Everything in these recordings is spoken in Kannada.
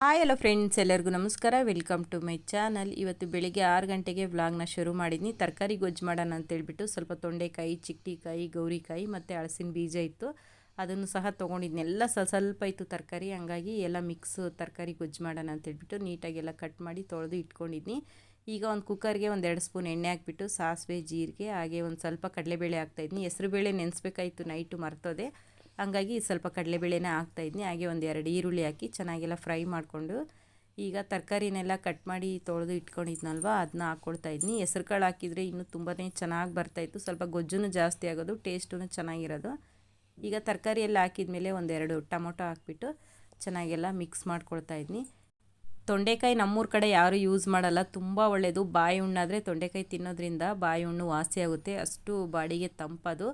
ಹಾಯ್, ಹಲೋ ಫ್ರೆಂಡ್ಸ್, ಎಲ್ಲರಿಗೂ ನಮಸ್ಕಾರ. Welcome to my channel. ಇವತ್ತು ಬೆಳಿಗ್ಗೆ ಆರು ಗಂಟೆಗೆ ವ್ಲಾಗ್ನ ಶುರು ಮಾಡಿದ್ನಿ. ತರಕಾರಿ ಗೊಜ್ಜು ಮಾಡೋಣ ಅಂತೇಳ್ಬಿಟ್ಟು ಸ್ವಲ್ಪ ತೊಂಡೆಕಾಯಿ ಚಿಕ್ಟಿಕಾಯಿ ಗೌರಿಕಾಯಿ ಮತ್ತು ಹಳಸಿನ ಬೀಜ ಇತ್ತು. ಅದನ್ನು ಸಹ ತೊಗೊಂಡಿದ್ನಿ. ಎಲ್ಲ ಸ್ವಲ್ಪ ಸ್ವಲ್ಪ ಇತ್ತು ತರಕಾರಿ. ಹಂಗಾಗಿ ಎಲ್ಲ ಮಿಕ್ಸ್ ತರಕಾರಿ ಗೊಜ್ಜು ಮಾಡೋಣ ಅಂತೇಳ್ಬಿಟ್ಟು ನೀಟಾಗೆಲ್ಲ ಕಟ್ ಮಾಡಿ ತೊಳೆದು ಇಟ್ಕೊಂಡಿದ್ನಿ. ಈಗ ಒಂದು ಕುಕ್ಕರ್ಗೆ ಒಂದು ಎರಡು ಸ್ಪೂನ್ ಎಣ್ಣೆ ಹಾಕ್ಬಿಟ್ಟು ಸಾಸಿವೆ, ಜೀರಿಗೆ, ಹಾಗೆ ಒಂದು ಸ್ವಲ್ಪ ಕಡಲೆಬೇಳೆ ಹಾಕ್ತಾಯಿದ್ನಿ ಹೆಸರುಬೇಳೆ ನೆನೆಸ್ಬೇಕಾಯಿತು, ನೈಟು ಮರ್ತೋದೆ. ಹಂಗಾಗಿ ಸ್ವಲ್ಪ ಕಡಲೆಬೇಳೆನೇ ಹಾಕ್ತಾಯಿದ್ನಿ ಹಾಗೆ ಒಂದು ಎರಡು ಈರುಳ್ಳಿ ಹಾಕಿ ಚೆನ್ನಾಗೆಲ್ಲ ಫ್ರೈ ಮಾಡಿಕೊಂಡು ಈಗ ತರಕಾರಿನೆಲ್ಲ ಕಟ್ ಮಾಡಿ ತೊಳೆದು ಇಟ್ಕೊಂಡಿದ್ನಲ್ವ ಅದನ್ನ ಹಾಕ್ಕೊಳ್ತಾಯಿದ್ನಿ ಹೆಸ್ರು ಕಾಳು ಹಾಕಿದರೆ ಇನ್ನೂ ತುಂಬಾ ಚೆನ್ನಾಗಿ ಬರ್ತಾಯಿತ್ತು ಸ್ವಲ್ಪ ಗೊಜ್ಜು ಜಾಸ್ತಿ ಆಗೋದು ಟೇಸ್ಟೂ ಚೆನ್ನಾಗಿರೋದು. ಈಗ ತರಕಾರಿ ಎಲ್ಲ ಹಾಕಿದ್ಮೇಲೆ ಒಂದೆರಡು ಟೊಮೊಟೊ ಹಾಕ್ಬಿಟ್ಟು ಚೆನ್ನಾಗೆಲ್ಲ ಮಿಕ್ಸ್ ಮಾಡ್ಕೊಳ್ತಾ ಇದ್ನಿ. ತೊಂಡೆಕಾಯಿ ನಮ್ಮೂರ ಕಡೆ ಯಾರೂ ಯೂಸ್ ಮಾಡಲ್ಲ, ತುಂಬ ಒಳ್ಳೆಯದು ಬಾಯಿ ಹುಣ್ಣಾದರೆ ತೊಂಡೆಕಾಯಿ ತಿನ್ನೋದ್ರಿಂದ ಬಾಯಿ ಹುಣ್ಣು ವಾಸಿ ಆಗುತ್ತೆ. ಅಷ್ಟು ಬಾಡಿಗೆ ತಂಪದು.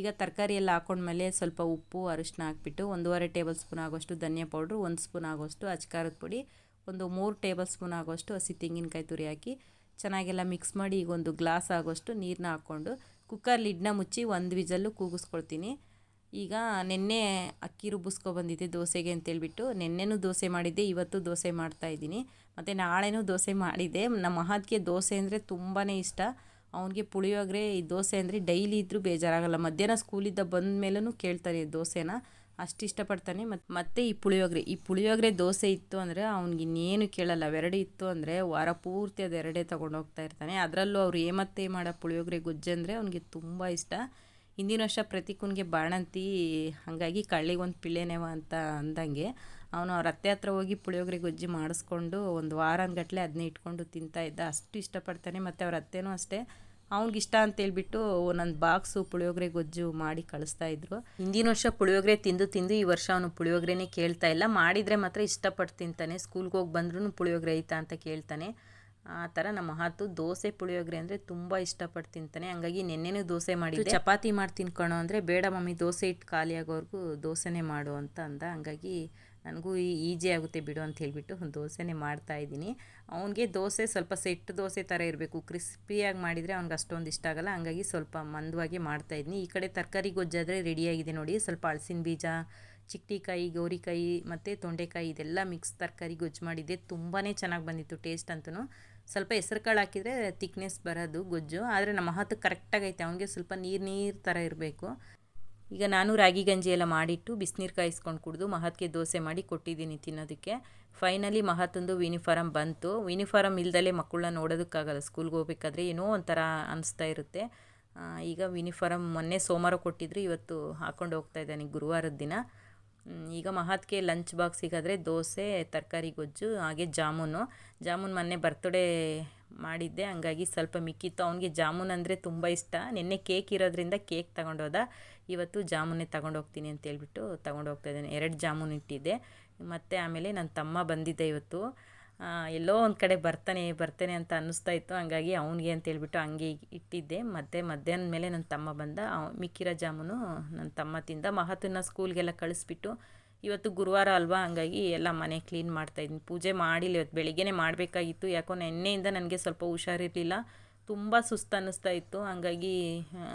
ಈಗ ತರಕಾರಿ ಎಲ್ಲ ಹಾಕೊಂಡ್ಮೇಲೆ ಸ್ವಲ್ಪ ಉಪ್ಪು ಅರಿಶಿನ ಹಾಕ್ಬಿಟ್ಟು ಒಂದೂವರೆ ಟೇಬಲ್ ಸ್ಪೂನ್ ಆಗೋಷ್ಟು ಧನಿಯಾ ಪೌಡ್ರು, ಒಂದು ಸ್ಪೂನ್ ಆಗೋಷ್ಟು ಅಚ್ಕಾರದ ಪುಡಿ, ಒಂದು ಮೂರು ಟೇಬಲ್ ಸ್ಪೂನ್ ಆಗೋಷ್ಟು ಹಸಿ ತೆಂಗಿನಕಾಯಿ ತುರಿ ಹಾಕಿ ಚೆನ್ನಾಗೆಲ್ಲ ಮಿಕ್ಸ್ ಮಾಡಿ ಈಗ ಒಂದು ಗ್ಲಾಸ್ ಆಗೋಷ್ಟು ನೀರನ್ನ ಹಾಕ್ಕೊಂಡು ಕುಕ್ಕರ್ ಲಿಡ್ನ ಮುಚ್ಚಿ ಒಂದು ವಿಜಲ್ಲು ಕೂಗಿಸ್ಕೊಳ್ತೀನಿ. ಈಗ ನಿನ್ನೆ ಅಕ್ಕಿ ರುಬ್ಬಿಸ್ಕೊಬಂದಿದ್ದೆ ದೋಸೆಗೆ ಅಂತೇಳ್ಬಿಟ್ಟು. ನಿನ್ನೆನೂ ದೋಸೆ ಮಾಡಿದ್ದೆ, ಇವತ್ತು ದೋಸೆ ಮಾಡ್ತಾಯಿದ್ದೀನಿ ಮತ್ತು ನಾಳೆನೂ ದೋಸೆ ಮಾಡಿದ್ದೆ. ನಮ್ಮ ಮಹತ್ಗೆ ದೋಸೆ ಅಂದರೆ ತುಂಬಾ ಇಷ್ಟ. ಅವನಿಗೆ ಪುಳಿಯೋಗರೆ, ಈ ದೋಸೆ ಅಂದರೆ ಡೈಲಿ ಇದ್ದರೂ ಬೇಜಾರಾಗಲ್ಲ. ಮಧ್ಯಾಹ್ನ ಸ್ಕೂಲಿಂದ ಬಂದ ಮೇಲೂ ಕೇಳ್ತಾನೆ ದೋಸೆನ. ಅಷ್ಟು ಇಷ್ಟಪಡ್ತಾನೆ. ಮತ್ತು ಮತ್ತೆ ಈ ಪುಳಿಯೋಗರೆ. ಈ ಪುಳಿಯೋಗರೆ ದೋಸೆ ಇತ್ತು ಅಂದರೆ ಅವ್ನಿಗೆ ಇನ್ನೇನು ಕೇಳಲ್ಲ. ಅವೆರಡು ಇತ್ತು ಅಂದರೆ ವಾರ ಪೂರ್ತಿ ಅದು ಎರಡೇ ತೊಗೊಂಡು ಹೋಗ್ತಾ ಇರ್ತಾನೆ. ಅದರಲ್ಲೂ ಅವ್ರು ಏಮತ್ತೆ ಮಾಡೋ ಪುಳಿಯೋಗರೆ ಗೊಜ್ಜೆ ಅಂದರೆ ಅವ್ನಿಗೆ ತುಂಬ ಇಷ್ಟ. ಹಿಂದಿನ ವರ್ಷ ಪ್ರತಿಕುನ್ಗೆ ಬಾಣಂತಿ, ಹಾಗಾಗಿ ಕಳ್ಳಿಗೆ ಒಂದು ಪಿಳ್ಳೆನೇವ ಅಂತ ಅಂದಂಗೆ. ಅವನು ಅವ್ರ ಅತ್ತೆ ಹತ್ರ ಹೋಗಿ ಪುಳಿಯೋಗರೆ ಗೊಜ್ಜು ಮಾಡಿಸ್ಕೊಂಡು ಒಂದು ವಾರಗಟ್ಟಲೆ ಅದನ್ನೇ ಇಟ್ಕೊಂಡು ತಿಂತಾ ಇದ್ದ. ಅಷ್ಟು ಇಷ್ಟಪಡ್ತಾನೆ. ಮತ್ತು ಅವ್ರ ಅತ್ತೆನೂ ಅಷ್ಟೇ. ಅವ್ನಿಗಿಷ್ಟ ಅಂತೇಳ್ಬಿಟ್ಟು ಒಂದೊಂದು ಬಾಕ್ಸು ಪುಳಿಯೋಗರೆ ಗೊಜ್ಜು ಮಾಡಿ ಕಳಿಸ್ತಾ ಇದ್ರು. ಹಿಂದಿನ ವರ್ಷ ಪುಳಿಯೋಗರೆ ತಿಂದು ತಿಂದು ಈ ವರ್ಷ ಅವನು ಪುಳಿಯೋಗರೆನೇ ಕೇಳ್ತಾ ಇಲ್ಲ. ಮಾಡಿದರೆ ಮಾತ್ರ ಇಷ್ಟಪಟ್ಟು ತಿಂತಾನೆ. ಸ್ಕೂಲ್ಗೆ ಹೋಗಿ ಬಂದ್ರೂ ಪುಳಿಯೋಗರೆ ಐತಾ ಅಂತ ಕೇಳ್ತಾನೆ. ಆ ಥರ ನಮ್ಮ ಮಾತು ದೋಸೆ ಪುಳಿಯೋಗರೆ ಅಂದರೆ ತುಂಬ ಇಷ್ಟಪಟ್ಟು ತಿಂತಾನೆ. ಹಂಗಾಗಿ ನೆನ್ನೆನೂ ದೋಸೆ ಮಾಡಿ ಚಪಾತಿ ಮಾಡಿ ತಿನ್ಕೊಳೋ ಅಂದರೆ ಬೇಡ ಮಮ್ಮಿ, ದೋಸೆ ಇಟ್ಟು ಖಾಲಿ ಆಗೋವರೆಗೂ ದೋಸೆನೇ ಮಾಡು ಅಂತ ಅಂದ. ಹಂಗಾಗಿ ನನಗೂ ಈಜಿ ಆಗುತ್ತೆ ಬಿಡು ಅಂತ ಹೇಳಿಬಿಟ್ಟು ಒಂದು ದೋಸೆನೇ ಮಾಡ್ತಾಯಿದ್ದೀನಿ ಅವನಿಗೆ ದೋಸೆ ಸ್ವಲ್ಪ ಸೆಟ್ ದೋಸೆ ಥರ ಇರಬೇಕು. ಕ್ರಿಸ್ಪಿಯಾಗಿ ಮಾಡಿದರೆ ಅವ್ನಿಗೆ ಅಷ್ಟೊಂದು ಇಷ್ಟ ಆಗಲ್ಲ. ಹಂಗಾಗಿ ಸ್ವಲ್ಪ ಮಂದವಾಗಿ ಮಾಡ್ತಾಯಿದ್ದೀನಿ ಈ ಕಡೆ ತರಕಾರಿ ಗೊಜ್ಜಾದರೆ ರೆಡಿಯಾಗಿದೆ ನೋಡಿ. ಸ್ವಲ್ಪ ಹಳಸಿನ ಬೀಜ ಚಿಕ್ಟಿಕಾಯಿ ಗೌರಿಕಾಯಿ ಮತ್ತು ತೊಂಡೆಕಾಯಿ ಇದೆಲ್ಲ ಮಿಕ್ಸ್ ತರಕಾರಿ ಗೊಜ್ಜು ಮಾಡಿದ್ದೆ. ತುಂಬಾ ಚೆನ್ನಾಗಿ ಬಂದಿತ್ತು ಟೇಸ್ಟ್ ಅಂತೂ ಸ್ವಲ್ಪ ಹೆಸ್ರು ಕಾಳು ಹಾಕಿದರೆ ತಿಕ್ನೆಸ್ ಬರೋದು ಗೊಜ್ಜು. ಆದರೆ ನಮ್ಮ ಹತ್ತು ಕರೆಕ್ಟಾಗೈತೆ ಅವನಿಗೆ ಸ್ವಲ್ಪ ನೀರು ನೀರು ಥರ ಇರಬೇಕು. ಈಗ ನಾನು ರಾಗಿ ಗಂಜಿ ಎಲ್ಲ ಮಾಡಿಟ್ಟು ಬಿಸಿನೀರು ಕಾಯಿಸ್ಕೊಂಡು ಕುಡಿದು ಮಹತ್ಗೆ ದೋಸೆ ಮಾಡಿ ಕೊಟ್ಟಿದ್ದೀನಿ ತಿನ್ನೋದಕ್ಕೆ. ಫೈನಲಿ ಮಹತ್ತೊಂದು ಯೂನಿಫಾರಮ್ ಬಂತು. ಯೂನಿಫಾರಮ್ ಇಲ್ದಲೇ ಮಕ್ಕಳನ್ನ ನೋಡೋದಕ್ಕಾಗಲ್ಲ. ಸ್ಕೂಲ್ಗೆ ಹೋಗ್ಬೇಕಾದ್ರೆ ಏನೋ ಒಂಥರ ಅನಿಸ್ತಾ ಇರುತ್ತೆ. ಈಗ ಯೂನಿಫಾರಮ್ ಮೊನ್ನೆ ಸೋಮವಾರ ಕೊಟ್ಟಿದ್ರು, ಇವತ್ತು ಹಾಕ್ಕೊಂಡು ಹೋಗ್ತಾ ಇದ್ದಾನೆ ಗುರುವಾರದ ದಿನ. ಈಗ ಮಹತ್ಗೆ ಲಂಚ್ ಬಾಕ್ಸಿಗಾದರೆ ದೋಸೆ, ತರಕಾರಿ, ಗೊಜ್ಜು, ಹಾಗೆ ಜಾಮೂನು. ಜಾಮೂನ್ ಮೊನ್ನೆ ಬರ್ತ್ಡೇ ಮಾಡಿದ್ದೆ. ಹಂಗಾಗಿ ಸ್ವಲ್ಪ ಮಿಕ್ಕಿತ್ತು. ಅವನಿಗೆ ಜಾಮೂನ್ ಅಂದರೆ ತುಂಬ ಇಷ್ಟ. ನಿನ್ನೆ ಕೇಕ್ ಇರೋದ್ರಿಂದ ಕೇಕ್ ತಗೊಂಡೋದ. ಇವತ್ತು ಜಾಮೂನೇ ತಗೊಂಡೋಗ್ತೀನಿ ಅಂತೇಳ್ಬಿಟ್ಟು ತಗೊಂಡೋಗ್ತಾ ಇದ್ದೇನೆ. ಎರಡು ಜಾಮೂನ್ ಇಟ್ಟಿದ್ದೆ. ಮತ್ತು ಆಮೇಲೆ ನನ್ನ ತಮ್ಮ ಬಂದಿದ್ದೆ ಇವತ್ತು. ಎಲ್ಲೋ ಒಂದು ಕಡೆ ಬರ್ತಾನೆ ಬರ್ತಾನೆ ಅಂತ ಅನ್ನಿಸ್ತಾ ಇತ್ತು. ಹಂಗಾಗಿ ಅವನಿಗೆ ಅಂತೇಳ್ಬಿಟ್ಟು ಹಂಗೆ ಇಟ್ಟಿದ್ದೆ. ಮತ್ತು ಮಧ್ಯಾಹ್ನ ಮೇಲೆ ನನ್ನ ತಮ್ಮ ಬಂದ. ಮಿಕ್ಕಿರೋ ಜಾಮೂನು ನನ್ನ ತಮ್ಮ ತಿಂದ. ಮಹತನ್ನ ಸ್ಕೂಲ್ಗೆಲ್ಲ ಕಳಿಸ್ಬಿಟ್ಟು ಇವತ್ತು ಗುರುವಾರ ಅಲ್ವಾ? ಹಂಗಾಗಿ ಎಲ್ಲ ಮನೆ ಕ್ಲೀನ್ ಮಾಡ್ತಾಯಿದ್ದೀನಿ ಪೂಜೆ ಮಾಡಿಲ್ಲ ಇವತ್ತು, ಬೆಳಿಗ್ಗೆನೇ ಮಾಡಬೇಕಾಗಿತ್ತು. ಯಾಕೋ ನೆನ್ನೆಯಿಂದ ನನಗೆ ಸ್ವಲ್ಪ ಹುಷಾರಿರಲಿಲ್ಲ. ತುಂಬ ಸುಸ್ತು ಅನ್ನಿಸ್ತಾ ಇತ್ತು. ಹಂಗಾಗಿ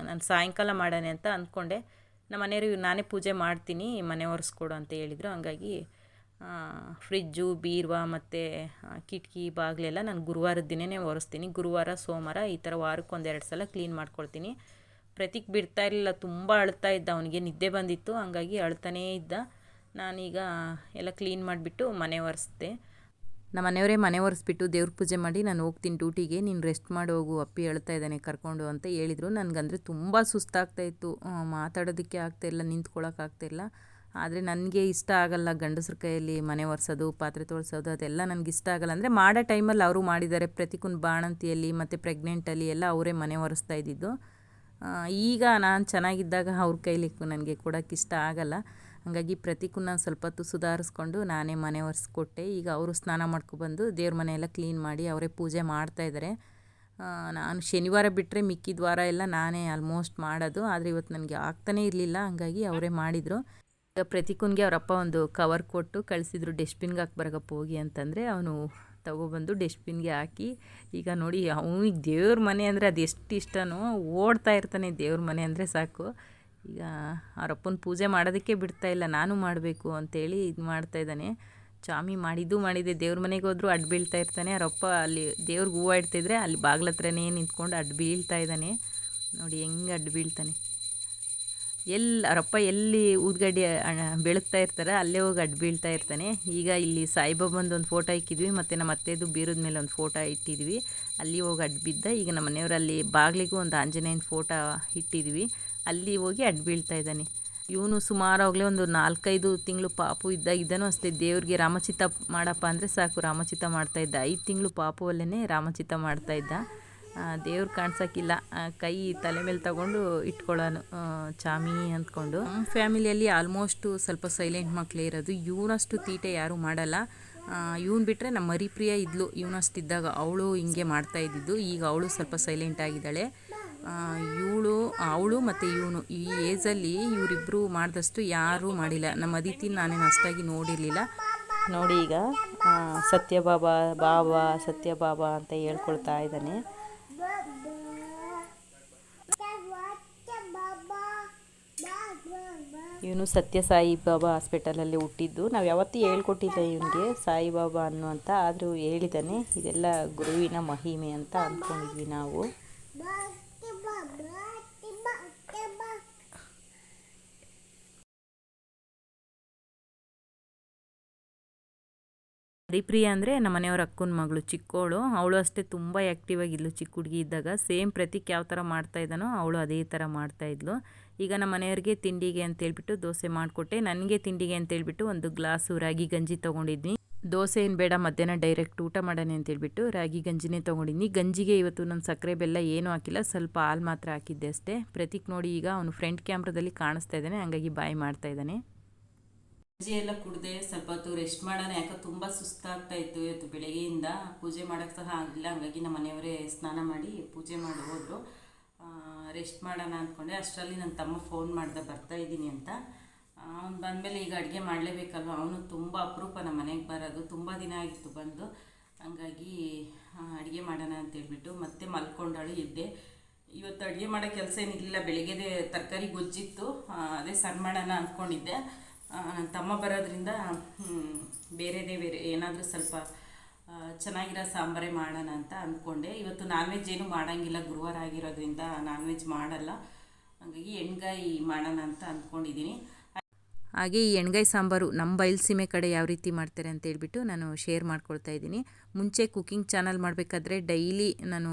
ನಾನು ಸಾಯಂಕಾಲ ಮಾಡೋಣ ಅಂತ ಅಂದ್ಕೊಂಡೆ. ನಮ್ಮ ಮನೆಯವ್ರಿಗೆ ನಾನೇ ಪೂಜೆ ಮಾಡ್ತೀನಿ, ಮನೆ ಒರೆಸ್ಕೊಡು ಅಂತ ಹೇಳಿದರು. ಹಂಗಾಗಿ ಫ್ರಿಜ್ಜು, ಬೀರ್ವ ಮತ್ತು ಕಿಟಕಿ, ಬಾಗಿಲೆಲ್ಲ ನಾನು ಗುರುವಾರದ ದಿನೇ ಒರೆಸ್ತೀನಿ. ಗುರುವಾರ, ಸೋಮವಾರ ಈ ಥರ ವಾರಕ್ಕೆ ಒಂದೆರಡು ಸಲ ಕ್ಲೀನ್ ಮಾಡ್ಕೊಳ್ತೀನಿ. ಪ್ರತಿಕ್ ಬಿಡ್ತಾ ಇರಲಿಲ್ಲ. ತುಂಬ ಅಳ್ತಾ ಇದ್ದ. ಅವನಿಗೆ ನಿದ್ದೆ ಬಂದಿತ್ತು. ಹಂಗಾಗಿ ಅಳ್ತಾನೇ ಇದ್ದ. ನಾನೀಗ ಎಲ್ಲ ಕ್ಲೀನ್ ಮಾಡಿಬಿಟ್ಟು ಮನೆ ಒರೆಸ್ದೆ. ನಮ್ಮ ಮನೆಯವರೇ ಮನೆ ಒರೆಸ್ಬಿಟ್ಟು ದೇವ್ರ ಪೂಜೆ ಮಾಡಿ ನಾನು ಹೋಗ್ತೀನಿ ಡ್ಯೂಟಿಗೆ, ನೀನು ರೆಸ್ಟ್ ಮಾಡಿ ಹೋಗು, ಅಪ್ಪಿ ಹೇಳ್ತಾ ಇದ್ದಾನೆ ಕರ್ಕೊಂಡು ಅಂತ ಹೇಳಿದರು. ನನಗಂದರೆ ತುಂಬ ಸುಸ್ತಾಗ್ತಾಯಿತ್ತು ಮಾತಾಡೋದಕ್ಕೆ ಆಗ್ತಾಯಿಲ್ಲ ನಿಂತ್ಕೊಳ್ಳೋಕ್ಕಾಗ್ತಾಯಿಲ್ಲ ಆದರೆ ನನಗೆ ಇಷ್ಟ ಆಗಲ್ಲ ಗಂಡಸ್ರ ಕೈಯಲ್ಲಿ ಮನೆ ಒರೆಸೋದು, ಪಾತ್ರೆ ತೊಳ್ಸೋದು, ಅದೆಲ್ಲ ನನಗೆ ಇಷ್ಟ ಆಗಲ್ಲ. ಅಂದರೆ ಮಾಡೋ ಟೈಮಲ್ಲಿ ಅವರು ಮಾಡಿದ್ದಾರೆ. ಪ್ರತಿಕುನ್ ಬಾಣಂತಿಯಲ್ಲಿ ಮತ್ತು ಪ್ರೆಗ್ನೆಂಟಲ್ಲಿ ಎಲ್ಲ ಅವರೇ ಮನೆ ಒರೆಸ್ತಾ ಇದ್ದಿದ್ದು. ಈಗ ನಾನು ಚೆನ್ನಾಗಿದ್ದಾಗ ಅವ್ರ ಕೈಲಿ ನನಗೆ ಕೊಡೋಕ್ಕಿಷ್ಟ ಆಗಲ್ಲ. ಹಾಗಾಗಿ ಪ್ರತಿಕುನ್ನ ಸ್ವಲ್ಪ ಹೊತ್ತು ಸುಧಾರಿಸ್ಕೊಂಡು ನಾನೇ ಮನೆ ಒರೆಸ್ಕೊಟ್ಟೆ. ಈಗ ಅವರು ಸ್ನಾನ ಮಾಡ್ಕೊಬಂದು ದೇವ್ರ ಮನೆಯೆಲ್ಲ ಕ್ಲೀನ್ ಮಾಡಿ ಅವರೇ ಪೂಜೆ ಮಾಡ್ತಾಯಿದ್ದಾರೆ ನಾನು ಶನಿವಾರ ಬಿಟ್ಟರೆ ಮಿಕ್ಕಿದ ವಾರ ಎಲ್ಲ ನಾನೇ ಆಲ್ಮೋಸ್ಟ್ ಮಾಡೋದು. ಆದರೆ ಇವತ್ತು ನನಗೆ ಆಗ್ತಾನೇ ಇರಲಿಲ್ಲ. ಹಂಗಾಗಿ ಅವರೇ ಮಾಡಿದರು. ಈಗ ಪ್ರತಿಕುನ್ಗೆ ಅವರಪ್ಪ ಒಂದು ಕವರ್ ಕೊಟ್ಟು ಕಳಿಸಿದ್ರು ಡಸ್ಟ್ಬಿನ್ಗೆ ಹಾಕಿ ಬರಗಪ್ಪ, ಹೋಗಿ ಅಂತಂದರೆ ಅವನು ತಗೊಬಂದು ಡಸ್ಟ್ಬಿನ್ಗೆ ಹಾಕಿ, ಈಗ ನೋಡಿ ಅವನಿಗೆ ದೇವ್ರ ಮನೆ ಅಂದರೆ ಅದು ಎಷ್ಟು ಇಷ್ಟನೋ, ಓಡ್ತಾ ಇರ್ತಾನೆ ದೇವ್ರ ಮನೆ ಅಂದರೆ ಸಾಕು. ಈಗ ಅವರಪ್ಪನ ಪೂಜೆ ಮಾಡೋದಕ್ಕೆ ಬಿಡ್ತಾ ಇಲ್ಲ, ನಾನು ಮಾಡಬೇಕು ಅಂತೇಳಿ ಇದು ಮಾಡ್ತಾ ಇದ್ದಾನೆ. ಚಾಮಿ ಮಾಡಿದ್ದು ಮಾಡಿದೆ, ದೇವ್ರ ಮನೆಗೆ ಹೋದ್ರು ಅಡ್ಡ ಬೀಳ್ತಾ ಇರ್ತಾನೆ. ಅವರಪ್ಪ ಅಲ್ಲಿ ದೇವ್ರಿಗೆ ಹೂವು ಇಡ್ತಿದ್ರೆ ಅಲ್ಲಿ ಬಾಗ್ಲ ಹತ್ರನೇ ನಿಂತ್ಕೊಂಡು ಅಡ್ಡ ಬೀಳ್ತಾ ಇದ್ದಾನೆ. ನೋಡಿ ಹೆಂಗೆ ಅಡ್ಡ ಬೀಳ್ತಾನೆ. ಎಲ್ಲಿ ಅವರಪ್ಪ ಎಲ್ಲಿ ಊದ್ಗಡ್ಡಿ ಬೆಳಗ್ತಾ ಇರ್ತಾರೆ ಅಲ್ಲೇ ಹೋಗಿ ಅಡ್ಡ ಬೀಳ್ತಾ ಇರ್ತಾನೆ. ಈಗ ಇಲ್ಲಿ ಸಾಯಿಬಾಬಂದು ಒಂದು ಫೋಟೋ ಇಕ್ಕಿದ್ವಿ ಮತ್ತು ನಮ್ಮ ಅತ್ತೆದು ಬೀರದ ಮೇಲೆ ಒಂದು ಫೋಟೋ ಇಟ್ಟಿದ್ವಿ. ಅಲ್ಲಿ ಹೋಗಿ ಅಡ್ಡ ಬಿದ್ದ, ಈಗ ನಮ್ಮ ಮನೆಯವರಲ್ಲಿ ಬಾಗಿಲಿಗೂ ಒಂದು ಆಂಜನೇಯನ ಫೋಟೋ ಇಟ್ಟಿದ್ವಿ. ಅಲ್ಲಿ ಹೋಗಿ ಅಡ್ಡ ಬೀಳ್ತಾ ಇದ್ದಾನೆ. ಇವನು ಸುಮಾರಾಗಲೇ ಒಂದು ನಾಲ್ಕೈದು ತಿಂಗಳು ಪಾಪು ಇದ್ದಾಗ ಇದ್ದಾನೂ ಅಷ್ಟೇ. ದೇವ್ರಿಗೆ ರಾಮಚಿತ್ತ ಮಾಡಪ್ಪ ಅಂದರೆ ಸಾಕು. ರಾಮಚಿತ್ತ ಮಾಡ್ತಾಯಿದ್ದ ಐದು ತಿಂಗಳು ಪಾಪುವಲ್ಲೇ ರಾಮಚಿತ್ತ ಮಾಡ್ತಾಯಿದ್ದ ದೇವ್ರು ಕಾಣ್ಸೋಕ್ಕಿಲ್ಲ. ಕೈ ತಲೆ ಮೇಲೆ ತಗೊಂಡು ಇಟ್ಕೊಳ್ಳೋನು ಚಾಮಿ ಅಂದ್ಕೊಂಡು. ಫ್ಯಾಮಿಲಿಯಲ್ಲಿ ಆಲ್ಮೋಸ್ಟು ಸ್ವಲ್ಪ ಸೈಲೆಂಟ್ ಮಕ್ಕಳೇ ಇರೋದು. ಇವನಷ್ಟು ತೀಟೆ ಯಾರೂ ಮಾಡಲ್ಲ. ಇವನು ಬಿಟ್ಟರೆ ನಮ್ಮ ಮರಿಪ್ರಿಯ ಇದ್ಲು. ಇವನಷ್ಟಿದ್ದಾಗ ಅವಳು ಹಿಂಗೆ ಮಾಡ್ತಾ ಇದ್ದಿದ್ದು. ಈಗ ಅವಳು ಸ್ವಲ್ಪ ಸೈಲೆಂಟ್ ಆಗಿದ್ದಾಳೆ. ಇವಳು, ಅವಳು ಮತ್ತು ಇವನು, ಈ ಏಜಲ್ಲಿ ಇವರಿಬ್ಬರು ಮಾಡಿದಷ್ಟು ಯಾರೂ ಮಾಡಿಲ್ಲ. ನಮ್ಮ ಅದಿತಿ ನಾನೇನು ಅಷ್ಟಾಗಿ ನೋಡಿರಲಿಲ್ಲ. ನೋಡಿ ಈಗ ಸತ್ಯಬಾಬಾ, ಬಾಬಾ, ಸತ್ಯಬಾಬಾ ಅಂತ ಹೇಳ್ಕೊಳ್ತಾ ಇದ್ದಾನೆ. ಇವನು ಸತ್ಯ ಸಾಯಿಬಾಬಾ ಹಾಸ್ಪಿಟಲಲ್ಲಿ ಹುಟ್ಟಿದ್ದು. ನಾವು ಯಾವತ್ತೂ ಹೇಳ್ಕೊಟ್ಟಿದ್ದ ಇವನಿಗೆ ಸಾಯಿಬಾಬಾ ಅನ್ನುವಂತ, ಆದರೂ ಹೇಳಿದ್ದಾನೆ. ಇದೆಲ್ಲ ಗುರುವಿನ ಮಹಿಮೆ ಅಂತ ಅಂದ್ಕೊಂಡಿದ್ವಿ ನಾವು. ಹರಿಪ್ರಿಯ ಅಂದರೆ ನಮ್ಮ ಮನೆಯವ್ರ ಅಕ್ಕನ ಮಗಳು ಚಿಕ್ಕವಳು ಅವಳು ಅಷ್ಟೇ ತುಂಬ ಆ್ಯಕ್ಟಿವ್ ಆಗಿದ್ಲು ಚಿಕ್ಕ ಹುಡುಗಿ ಇದ್ದಾಗ. ಸೇಮ್ ಪ್ರತೀಕ್ ಯಾವ ಥರ ಮಾಡ್ತಾ ಇದ್ದಾನೋ ಅವಳು ಅದೇ ಥರ ಮಾಡ್ತಾ ಇದ್ಲು. ಈಗ ನಮ್ಮ ಮನೆಯವ್ರಿಗೆ ತಿಂಡಿಗೆ ಅಂತೇಳ್ಬಿಟ್ಟು ದೋಸೆ ಮಾಡಿಕೊಟ್ಟೆ. ನನಗೆ ತಿಂಡಿಗೆ ಅಂತೇಳ್ಬಿಟ್ಟು ಒಂದು ಗ್ಲಾಸು ರಾಗಿ ಗಂಜಿ ತೊಗೊಂಡಿದ್ವಿ ದೋಸೆ ಏನು ಬೇಡ, ಮಧ್ಯಾಹ್ನ ಡೈರೆಕ್ಟ್ ಊಟ ಮಾಡೋಣ ಅಂತೇಳ್ಬಿಟ್ಟು ರಾಗಿ ಗಂಜಿನೇ ತೊಗೊಂಡಿದ್ನಿ. ಗಂಜಿಗೆ ಇವತ್ತು ನಾನು ಸಕ್ಕರೆ ಬೆಲ್ಲ ಏನೂ ಹಾಕಿಲ್ಲ, ಸ್ವಲ್ಪ ಹಾಲು ಮಾತ್ರ ಹಾಕಿದ್ದೆ ಅಷ್ಟೇ. ಪ್ರತೀಕ್ ನೋಡಿ ಈಗ ಅವನು ಫ್ರಂಟ್ ಕ್ಯಾಮ್ರಾದಲ್ಲಿ ಕಾಣಿಸ್ತಾ ಇದ್ದಾನೆ, ಹಂಗಾಗಿ ಬಾಯ್ ಮಾಡ್ತಾ ಇದ್ದಾನೆ. ಗಂಜಿ ಎಲ್ಲ ಕುಡ್ದೆ ಸ್ವಲ್ಪ ಹೊತ್ತು ರೆಸ್ಟ್ ಮಾಡೋಣ. ಯಾಕೆ ತುಂಬ ಸುಸ್ತಾಗ್ತಾ ಇತ್ತು ಇವತ್ತು ಬೆಳಗ್ಗೆಯಿಂದ. ಪೂಜೆ ಮಾಡೋಕ್ಕೆ ಸಹ ಆಗಿಲ್ಲ ಹಂಗಾಗಿ ನಮ್ಮ ಮನೆಯವರೇ ಸ್ನಾನ ಮಾಡಿ ಪೂಜೆ ಮಾಡಿ ಹೋದರು. ರೆಸ್ಟ್ ಮಾಡೋಣ ಅಂದ್ಕೊಂಡೆ ಅಷ್ಟರಲ್ಲಿ ನನ್ನ ತಮ್ಮ ಫೋನ್ ಮಾಡ್ದೆ, ಬರ್ತಾ ಇದ್ದೀನಿ ಅಂತ. ಅವ್ನು ಬಂದಮೇಲೆ ಈಗ ಅಡುಗೆ ಮಾಡಲೇಬೇಕಲ್ವ? ಅವನು ತುಂಬ ಅಪರೂಪ ನಮ್ಮ ಮನೆಗೆ ಬರೋದು. ತುಂಬ ದಿನ ಆಗಿತ್ತು ಬಂದು. ಹಂಗಾಗಿ ಅಡುಗೆ ಮಾಡೋಣ ಅಂತೇಳ್ಬಿಟ್ಟು ಮತ್ತೆ ಮಲ್ಕೊಂಡಾಳು ಇದ್ದೆ ಇವತ್ತು ಅಡುಗೆ ಮಾಡೋ ಕೆಲಸ ಏನಿರಲಿಲ್ಲ. ಬೆಳಗ್ಗೆದೇ ತರಕಾರಿ ಗೊಜ್ಜಿತ್ತು. ಅದೇ ಸಣ್ಣ ಮಾಡೋಣ ಅಂದ್ಕೊಂಡಿದ್ದೆ ನನ್ನ ತಮ್ಮ ಬರೋದ್ರಿಂದ ಬೇರೆದೇ ಬೇರೆ, ಏನಾದರೂ ಸ್ವಲ್ಪ ಚೆನ್ನಾಗಿರೋ ಸಾಂಬಾರೇ ಮಾಡೋಣ ಅಂತ ಅಂದ್ಕೊಂಡೆ ಇವತ್ತು ನಾನ್ ವೆಜ್ ಏನು ಮಾಡೋಂಗಿಲ್ಲ, ಗುರುವಾರ ಆಗಿರೋದ್ರಿಂದ ನಾನ್ ವೆಜ್ ಮಾಡಲ್ಲ. ಹಾಗಾಗಿ ಎಣ್ಗಾಯಿ ಮಾಡೋಣ ಅಂತ ಅಂದ್ಕೊಂಡಿದ್ದೀನಿ ಹಾಗೆ ಈ ಎಣ್ಗಾಯಿ ಸಾಂಬಾರು ನಮ್ಮ ಬಯಲುಸೀಮೆ ಕಡೆ ಯಾವ ರೀತಿ ಮಾಡ್ತಾರೆ ಅಂತ ಹೇಳ್ಬಿಟ್ಟು ನಾನು ಶೇರ್ ಮಾಡ್ಕೊಳ್ತಾ ಇದ್ದೀನಿ. ಮುಂಚೆ ಕುಕ್ಕಿಂಗ್ ಚಾನಲ್ ಮಾಡಬೇಕಾದ್ರೆ ಡೈಲಿ ನಾನು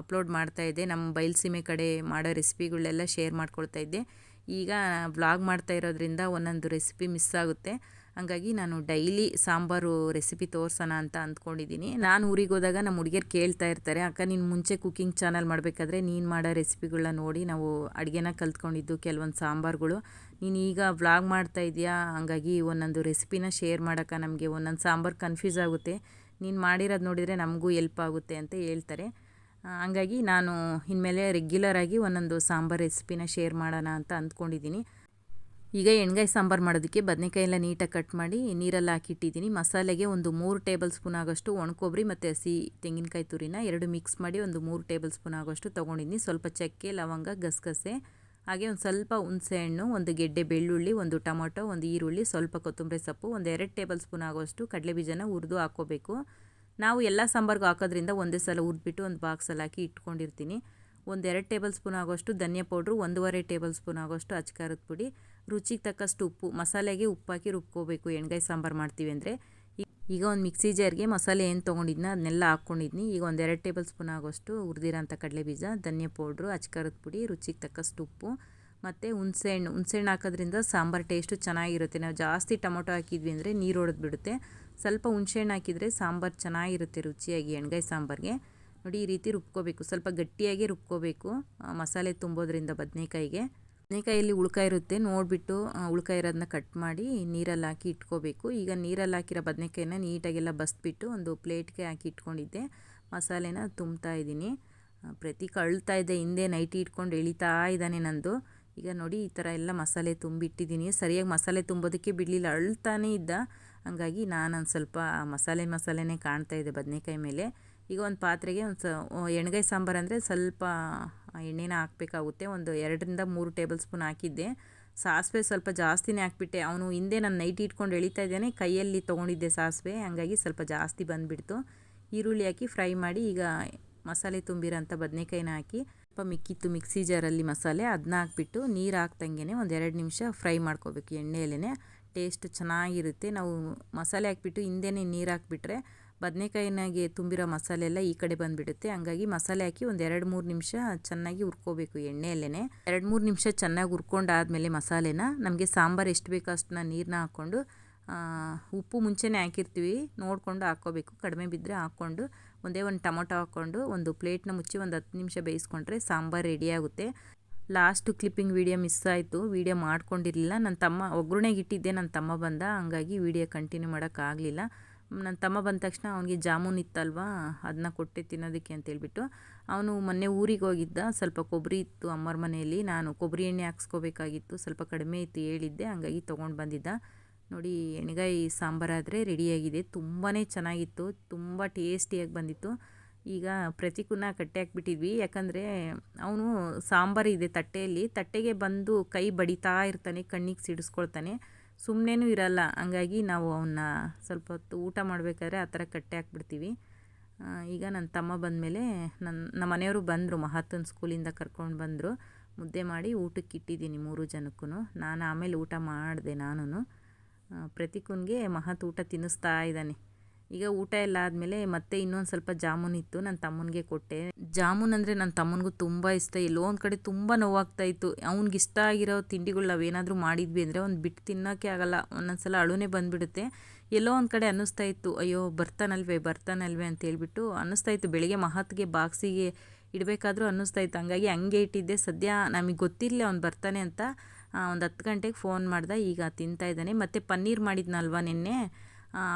ಅಪ್ಲೋಡ್ ಮಾಡ್ತಾಯಿದ್ದೆ ನಮ್ಮ ಬಯಲುಸೀಮೆ ಕಡೆ ಮಾಡೋ ರೆಸಿಪಿಗಳೆಲ್ಲ ಶೇರ್ ಮಾಡ್ಕೊಳ್ತಾ ಇದ್ದೆ. ಈಗ ವ್ಲಾಗ್ ಮಾಡ್ತಾ ಇರೋದ್ರಿಂದ ಒಂದೊಂದು ರೆಸಿಪಿ ಮಿಸ್ ಆಗುತ್ತೆ. ಹಾಗಾಗಿ ನಾನು ಡೈಲಿ ಸಾಂಬಾರು ರೆಸಿಪಿ ತೋರಿಸೋಣ ಅಂತ ಅಂದ್ಕೊಂಡಿದ್ದೀನಿ. ನಾನು ಊರಿಗೆ ಹೋದಾಗ ನಮ್ಮ ಹುಡುಗಿಯರು ಕೇಳ್ತಾ ಇರ್ತಾರೆ, ಅಕ್ಕ, ನೀನು ಮುಂಚೆ ಕುಕ್ಕಿಂಗ್ ಚಾನಲ್ ಮಾಡಬೇಕಾದ್ರೆ ನೀನು ಮಾಡೋ ರೆಸಿಪಿಗಳನ್ನ ನೋಡಿ ನಾವು ಅಡುಗೆನ ಕಲ್ತ್ಕೊಂಡಿದ್ದು ಕೆಲವೊಂದು ಸಾಂಬಾರುಗಳು. ನೀನು ಈಗ ವ್ಲಾಗ್ ಮಾಡ್ತಾ ಇದೆಯಾ ಹಾಗಾಗಿ ಒಂದೊಂದು ರೆಸಿಪಿನ ಶೇರ್ ಮಾಡೋಕ್ಕೆ ನಮಗೆ ಒಂದೊಂದು ಸಾಂಬಾರು ಕನ್ಫ್ಯೂಸ್ ಆಗುತ್ತೆ. ನೀನು ಮಾಡಿರೋದು ನೋಡಿದರೆ ನಮಗೂ ಎಲ್ಪ್ ಆಗುತ್ತೆ ಅಂತ ಹೇಳ್ತಾರೆ. ಹಂಗಾಗಿ ನಾನು ಇನ್ಮೇಲೆ ರೆಗ್ಯುಲರಾಗಿ ಒಂದೊಂದು ಸಾಂಬಾರು ರೆಸಿಪಿನ ಶೇರ್ ಮಾಡೋಣ ಅಂತ ಅಂದ್ಕೊಂಡಿದ್ದೀನಿ. ಈಗ ಎಣ್ಗಾಯಿ ಸಾಂಬಾರು ಮಾಡೋದಕ್ಕೆ ಬದನೆಕಾಯಿ ಎಲ್ಲ ನೀಟಾಗಿ ಕಟ್ ಮಾಡಿ ನೀರಲ್ಲಿ ಹಾಕಿಟ್ಟಿದ್ದೀನಿ. ಮಸಾಲೆಗೆ ಒಂದು ಮೂರು ಟೇಬಲ್ ಸ್ಪೂನ್ ಆಗೋಷ್ಟು ಒಣಕೊಬ್ರಿ ಮತ್ತು ಹಸಿ ತೆಂಗಿನಕಾಯಿ ತುರಿನ ಎರಡು ಮಿಕ್ಸ್ ಮಾಡಿ ಒಂದು ಮೂರು ಟೇಬಲ್ ಸ್ಪೂನ್ ಆಗೋಷ್ಟು ತೊಗೊಂಡಿದ್ದೀನಿ. ಸ್ವಲ್ಪ ಚಕ್ಕೆ, ಲವಂಗ, ಗಸಗಸೆ, ಹಾಗೆ ಒಂದು ಸ್ವಲ್ಪ ಹುಣಸೆಹಣ್ಣು ಒಂದು ಗೆಡ್ಡೆ ಬೆಳ್ಳುಳ್ಳಿ, ಒಂದು ಟೊಮೊಟೊ, ಒಂದು ಈರುಳ್ಳಿ, ಸ್ವಲ್ಪ ಕೊತ್ತಂಬರಿ ಸೊಪ್ಪು, ಒಂದು ಎರಡು ಟೇಬಲ್ ಸ್ಪೂನ್ ಆಗೋಷ್ಟು ಕಡಲೆ ಬೀಜನ ಹುರಿದು ಹಾಕ್ಕೋಬೇಕು. ನಾವು ಎಲ್ಲ ಸಾಂಬಾರ್ಗೂ ಹಾಕೋದ್ರಿಂದ ಒಂದೇ ಸಲ ಹುರಿದ್ಬಿಟ್ಟು ಒಂದು ಬಾಕ್ಸಲ್ಲಿ ಹಾಕಿ ಇಟ್ಕೊಂಡಿರ್ತೀನಿ. ಒಂದೆರಡು ಟೇಬಲ್ ಸ್ಪೂನ್ ಆಗೋಷ್ಟು ಧನಿಯಾ ಪೌಡ್ರು, ಒಂದೂವರೆ ಟೇಬಲ್ ಸ್ಪೂನ್ ಆಗೋಷ್ಟು ಅಚ್ಕಾರದ ಪುಡಿ, ರುಚಿಗೆ ತಕ್ಕಷ್ಟು ಉಪ್ಪು, ಮಸಾಲೆಗೆ ಉಪ್ಪಾಕಿ ರುಬ್ಕೋಬೇಕು ಎಣ್ಗಾಯಿ ಸಾಂಬಾರು ಮಾಡ್ತೀವಿ ಅಂದರೆ. ಈಗ ಒಂದು ಮಿಕ್ಸಿ ಜಾರ್ಗೆ ಮಸಾಲೆ ಏನು ತೊಗೊಂಡಿದ್ನ ಅದನ್ನೆಲ್ಲ ಹಾಕ್ಕೊಂಡಿದ್ನಿ. ಈಗ ಒಂದೆರಡು ಟೇಬಲ್ ಸ್ಪೂನ್ ಆಗೋಷ್ಟು ಹುರಿದಿರೋಂಥ ಕಡಲೆ ಬೀಜ ಧನಿಯಾ ಪೌಡ್ರು, ಅಚ್ಕಾರದ ಪುಡಿ, ರುಚಿಗೆ ತಕ್ಕಷ್ಟು ಉಪ್ಪು ಮತ್ತು ಹುಣಸೆಹಣ್ಣು ಹುಣಸೆಹಣ್ಣು ಹಾಕೋದ್ರಿಂದ ಸಾಂಬಾರು ಟೇಸ್ಟು ಚೆನ್ನಾಗಿರುತ್ತೆ. ನಾವು ಜಾಸ್ತಿ ಟೊಮೊಟೊ ಹಾಕಿದ್ವಿ ಅಂದರೆ ನೀರು ಹೊಡೆದು ಬಿಡುತ್ತೆ. ಸ್ವಲ್ಪ ಹುಣಸೆಹಣ್ಣು ಹಾಕಿದರೆ ಸಾಂಬಾರು ಚೆನ್ನಾಗಿರುತ್ತೆ, ರುಚಿಯಾಗಿ ಎಣ್ಗಾಯಿ ಸಾಂಬಾರಿಗೆ. ನೋಡಿ, ಈ ರೀತಿ ರುಬ್ಕೋಬೇಕು. ಸ್ವಲ್ಪ ಗಟ್ಟಿಯಾಗಿ ರುಬ್ಕೋಬೇಕು ಮಸಾಲೆ ತುಂಬೋದ್ರಿಂದ ಬದನೆಕಾಯಿಗೆ. ಬದನೆಕಾಯಲ್ಲಿ ಉಳ್ಕ ಇರುತ್ತೆ, ನೋಡಿಬಿಟ್ಟು ಉಳ್ಕ ಇರೋದನ್ನ ಕಟ್ ಮಾಡಿ ನೀರಲ್ಲಿ ಹಾಕಿ ಇಟ್ಕೋಬೇಕು. ಈಗ ನೀರಲ್ಲಿ ಹಾಕಿರೋ ಬದನೆಕಾಯಿನ ನೀಟಾಗೆಲ್ಲ ಬಸ್ಬಿಟ್ಟು ಒಂದು ಪ್ಲೇಟ್ಗೆ ಹಾಕಿ ಇಟ್ಕೊಂಡಿದ್ದೆ. ಮಸಾಲೆನ ತುಂಬ್ತಾ ಇದ್ದೀನಿ. ಪ್ರತಿ ಕಳ್ತಾ ಇದ್ದೆ ಹಿಂದೆ ನೈಟಿ ಇಟ್ಕೊಂಡು ಎಳಿತಾ ಇದ್ದಾನೆ ನಂದು. ಈಗ ನೋಡಿ, ಈ ಥರ ಎಲ್ಲ ಮಸಾಲೆ ತುಂಬಿಟ್ಟಿದ್ದೀನಿ. ಸರಿಯಾಗಿ ಮಸಾಲೆ ತುಂಬೋದಕ್ಕೆ ಬಿಡಲಿಲ್ಲ, ಅಳ್ತಾನೇ ಇದ್ದ. ಹಂಗಾಗಿ ನಾನು ಒಂದು ಸ್ವಲ್ಪ ಮಸಾಲೆ ಮಸಾಲೆನೇ ಕಾಣ್ತಾ ಇದೆ ಬದನೆಕಾಯಿ ಮೇಲೆ. ಈಗ ಒಂದು ಪಾತ್ರೆಗೆ ಒಂದು ಸ ಎಣ್ಗಾಯಿ ಸಾಂಬಾರು ಅಂದರೆ ಸ್ವಲ್ಪ ಎಣ್ಣೆನ ಹಾಕಬೇಕಾಗುತ್ತೆ. ಒಂದು ಎರಡರಿಂದ ಮೂರು ಟೇಬಲ್ ಸ್ಪೂನ್ ಹಾಕಿದ್ದೆ. ಸಾಸಿವೆ ಸ್ವಲ್ಪ ಜಾಸ್ತಿನೇ ಹಾಕ್ಬಿಟ್ಟೆ. ಅವನು ಹಿಂದೆ ನಾನು ನೈಟ್ ಇಟ್ಕೊಂಡು ಎಳಿತಾ ಇದ್ದಾನೆ. ಕೈಯಲ್ಲಿ ತೊಗೊಂಡಿದ್ದೆ ಸಾಸಿವೆ. ಹಂಗಾಗಿ ಸ್ವಲ್ಪ ಜಾಸ್ತಿ ಬಂದುಬಿಡ್ತು. ಈರುಳ್ಳಿ ಹಾಕಿ ಫ್ರೈ ಮಾಡಿ ಈಗ ಮಸಾಲೆ ತುಂಬಿರೋಂಥ ಬದನೆಕಾಯಿನ ಹಾಕಿ ಸ್ವಲ್ಪ ಮಿಕ್ಕಿತ್ತು ಮಿಕ್ಸಿ ಜಾರಲ್ಲಿ ಮಸಾಲೆ. ಅದನ್ನ ಹಾಕ್ಬಿಟ್ಟು ನೀರು ಹಾಕ್ದಂಗೆ ಒಂದು ಎರಡು ನಿಮಿಷ ಫ್ರೈ ಮಾಡ್ಕೋಬೇಕು ಎಣ್ಣೆಯಲ್ಲೇ ಟೇಸ್ಟ್ ಚೆನ್ನಾಗಿರುತ್ತೆ. ನಾವು ಮಸಾಲೆ ಹಾಕ್ಬಿಟ್ಟು ಹಿಂದೆನೇ ನೀರು ಹಾಕ್ಬಿಟ್ರೆ ಬದನೆಕಾಯಿನಾಗೆ ತುಂಬಿರೋ ಮಸಾಲೆ ಎಲ್ಲ ಈ ಕಡೆ ಬಂದುಬಿಡುತ್ತೆ. ಹಂಗಾಗಿ ಮಸಾಲೆ ಹಾಕಿ ಒಂದು ಎರಡು ಮೂರು ನಿಮಿಷ ಚೆನ್ನಾಗಿ ಹುರ್ಕೋಬೇಕು ಎಣ್ಣೆಯಲ್ಲೇ ಎರಡು ಮೂರು ನಿಮಿಷ ಚೆನ್ನಾಗಿ ಹುರ್ಕೊಂಡಾದ್ಮೇಲೆ ಮಸಾಲೆನ, ನಮಗೆ ಸಾಂಬಾರು ಎಷ್ಟು ಬೇಕೋ ಅಷ್ಟನ್ನ ನೀರನ್ನ ಹಾಕ್ಕೊಂಡು ಉಪ್ಪು ಮುಂಚೆನೇ ಹಾಕಿರ್ತೀವಿ. ನೋಡಿಕೊಂಡು ಹಾಕ್ಕೋಬೇಕು. ಕಡಿಮೆ ಬಿದ್ದರೆ ಹಾಕ್ಕೊಂಡು, ಒಂದೇ ಒಂದು ಟೊಮೊಟೊ ಹಾಕ್ಕೊಂಡು, ಒಂದು ಪ್ಲೇಟ್ನ ಮುಚ್ಚಿ ಒಂದು ಹತ್ತು ನಿಮಿಷ ಬೇಯಿಸ್ಕೊಂಡ್ರೆ ಸಾಂಬಾರು ರೆಡಿಯಾಗುತ್ತೆ ಲಾಸ್ಟು ಕ್ಲಿಪ್ಪಿಂಗ್ ವೀಡಿಯೋ ಮಿಸ್ ಆಯಿತು, ವೀಡಿಯೋ ಮಾಡ್ಕೊಂಡಿರಲಿಲ್ಲ. ನನ್ನ ತಮ್ಮ ಒಗ್ಗರಣೆಗೆ ಇಟ್ಟಿದ್ದೆ ನನ್ನ ತಮ್ಮ ಬಂದ. ಹಂಗಾಗಿ ವೀಡಿಯೋ ಕಂಟಿನ್ಯೂ ಮಾಡೋಕ್ಕಾಗಲಿಲ್ಲ ನನ್ನ ತಮ್ಮ ಬಂದ ತಕ್ಷಣ ಅವನಿಗೆ ಜಾಮೂನ್ ಇತ್ತಲ್ವಾ ಅದನ್ನ ಕೊಟ್ಟೆ ತಿನ್ನೋದಕ್ಕೆ ಅಂತೇಳ್ಬಿಟ್ಟು ಅವನು ಮೊನ್ನೆ ಊರಿಗೆ ಹೋಗಿದ್ದ, ಸ್ವಲ್ಪ ಕೊಬ್ಬರಿ ಇತ್ತು ಅಮ್ಮರ ಮನೆಯಲ್ಲಿ. ನಾನು ಕೊಬ್ಬರಿ ಎಣ್ಣೆ ಹಾಕ್ಸ್ಕೋಬೇಕಾಗಿತ್ತು, ಸ್ವಲ್ಪ ಕಡಿಮೆ ಇತ್ತು ಹೇಳಿದ್ದೆ, ಹಂಗಾಗಿ ತೊಗೊಂಡು ಬಂದಿದ್ದ. ನೋಡಿ, ಎಣ್ಗಾಯಿ ಸಾಂಬಾರಾದರೆ ರೆಡಿಯಾಗಿದೆ. ತುಂಬಾ ಚೆನ್ನಾಗಿತ್ತು, ತುಂಬ ಟೇಸ್ಟಿಯಾಗಿ ಬಂದಿತ್ತು. ಈಗ ಪ್ರತಿಕುನ ಕಟ್ಟೆ ಹಾಕ್ಬಿಟ್ಟಿದ್ವಿ ಯಾಕಂದರೆ ಅವನು ಸಾಂಬಾರು ಇದೆ ತಟ್ಟೆಯಲ್ಲಿ. ತಟ್ಟೆಗೆ ಬಂದು ಕೈ ಬಡಿತಾ ಇರ್ತಾನೆ, ಕಣ್ಣಿಗೆ ಸಿಡಿಸ್ಕೊಳ್ತಾನೆ. ಸುಮ್ಮನೇನೂ ಇರಲ್ಲ. ಹಂಗಾಗಿ ನಾವು ಅವನ್ನ ಸ್ವಲ್ಪ ಹೊತ್ತು ಊಟ ಮಾಡಬೇಕಾದ್ರೆ ಆ ಥರ ಕಟ್ಟೆ ಹಾಕ್ಬಿಡ್ತೀವಿ ಈಗ ನನ್ನ ತಮ್ಮ ಬಂದಮೇಲೆ ನನ್ನ ನಮ್ಮ ಮನೆಯವರು ಬಂದರು ಮಹತ್ವನ ಸ್ಕೂಲಿಂದ ಕರ್ಕೊಂಡು ಬಂದರು. ಮುದ್ದೆ ಮಾಡಿ ಊಟಕ್ಕೆ ಇಟ್ಟಿದ್ದೀನಿ ಮೂರು ಜನಕ್ಕೂ ನಾನು ಆಮೇಲೆ ಊಟ ಮಾಡಿದೆ ನಾನು ಪ್ರತಿಕೂನ್ಗೆ ಮಹತ್ ಊಟ ತಿನ್ನಿಸ್ತಾ ಇದ್ದಾನೆ. ಈಗ ಊಟ ಎಲ್ಲ ಆದಮೇಲೆ ಮತ್ತೆ ಇನ್ನೊಂದು ಸ್ವಲ್ಪ ಜಾಮೂನ್ ಇತ್ತು ನನ್ನ ತಮ್ಮನಿಗೆ ಕೊಟ್ಟೆ. ಜಾಮೂನ್ ಅಂದರೆ ನನ್ನ ತಮ್ಮನಿಗೂ ತುಂಬ ಇಷ್ಟ. ಎಲ್ಲೋ ಒಂದು ಕಡೆ ತುಂಬ ನೋವಾಗ್ತಾ ಇತ್ತು. ಅವ್ನಿಗೆ ಇಷ್ಟ ಆಗಿರೋ ತಿಂಡಿಗಳು ನಾವೇನಾದರೂ ಮಾಡಿದ್ವಿ ಅಂದರೆ ಅವ್ನು ಬಿಟ್ಟು ತಿನ್ನೋಕ್ಕೆ ಆಗಲ್ಲ. ಒಂದೊಂದ್ಸಲ ಅಳುನೇ ಬಂದುಬಿಡುತ್ತೆ. ಎಲ್ಲೋ ಒಂದು ಕಡೆ ಅನ್ನಿಸ್ತಾ ಇತ್ತು. ಅಯ್ಯೋ, ಬರ್ತಾನಲ್ವೇ ಬರ್ತಾನಲ್ವೇ ಅಂತ ಹೇಳ್ಬಿಟ್ಟು ಅನ್ನಿಸ್ತಾ ಇತ್ತು. ಬೆಳಿಗ್ಗೆ ಮಹತ್ಗೆ ಬಾಕ್ಸಿಗೆ ಇಡಬೇಕಾದ್ರೂ ಅನ್ನಿಸ್ತಾ ಇತ್ತು. ಹಂಗಾಗಿ ಹಂಗೆ ಇಟ್ಟಿದ್ದೆ. ಸದ್ಯ ನಮಗೆ ಗೊತ್ತಿರಲಿ ಅವ್ನು ಬರ್ತಾನೆ ಅಂತ. ಒಂದು ಹತ್ತು ಗಂಟೆಗೆ ಫೋನ್ ಮಾಡ್ದೆ. ಈಗ ತಿಂತಾ ಇದ್ದಾನೆ. ಮತ್ತು ಪನ್ನೀರ್ ಮಾಡಿದ್ನಲ್ವ ನಿನ್ನೆ?